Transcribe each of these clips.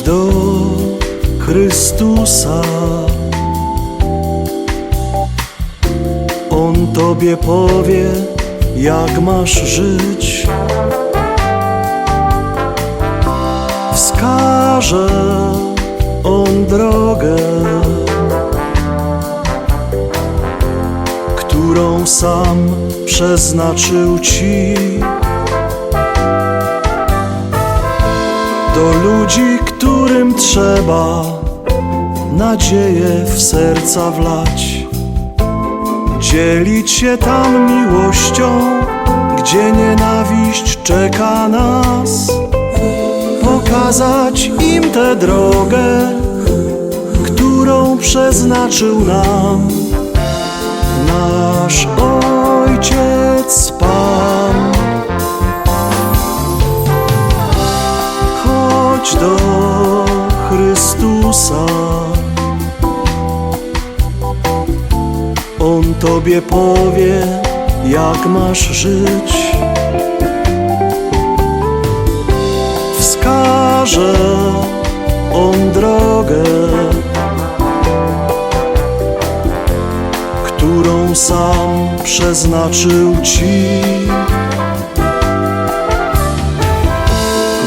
do Chrystusa. On tobie powie, jak masz żyć. Wskaże on drogę, którą sam przeznaczył ci. Do ludzi, którym trzeba nadzieję w serca wlać. Dzielić się tam miłością, gdzie nienawiść czeka nas. Pokazać im tę drogę, którą przeznaczył nam nasz Ojciec tobie powie, jak masz żyć. Wskaże on drogę, którą sam przeznaczył ci.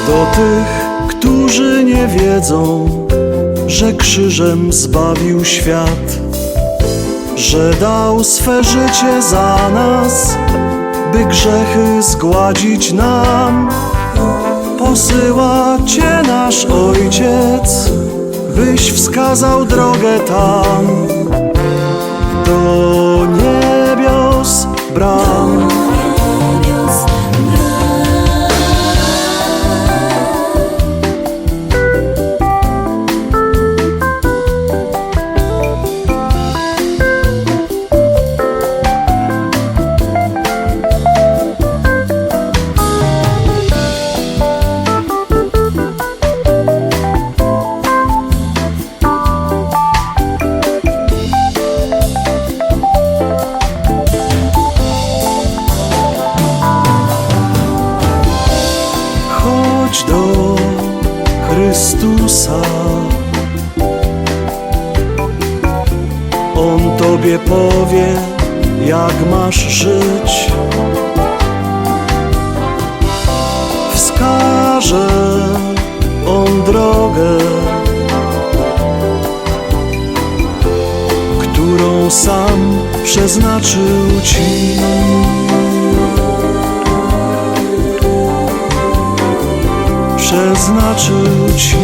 Do tych, którzy nie wiedzą, że krzyżem zbawił świat, że dał swe życie za nas, by grzechy zgładzić nam. Posyła Cię nasz Ojciec, byś wskazał drogę tam, do Chrystusa. On tobie powie, jak masz żyć. Wskaże on drogę, którą sam przeznaczył ci. Przeznaczył ci.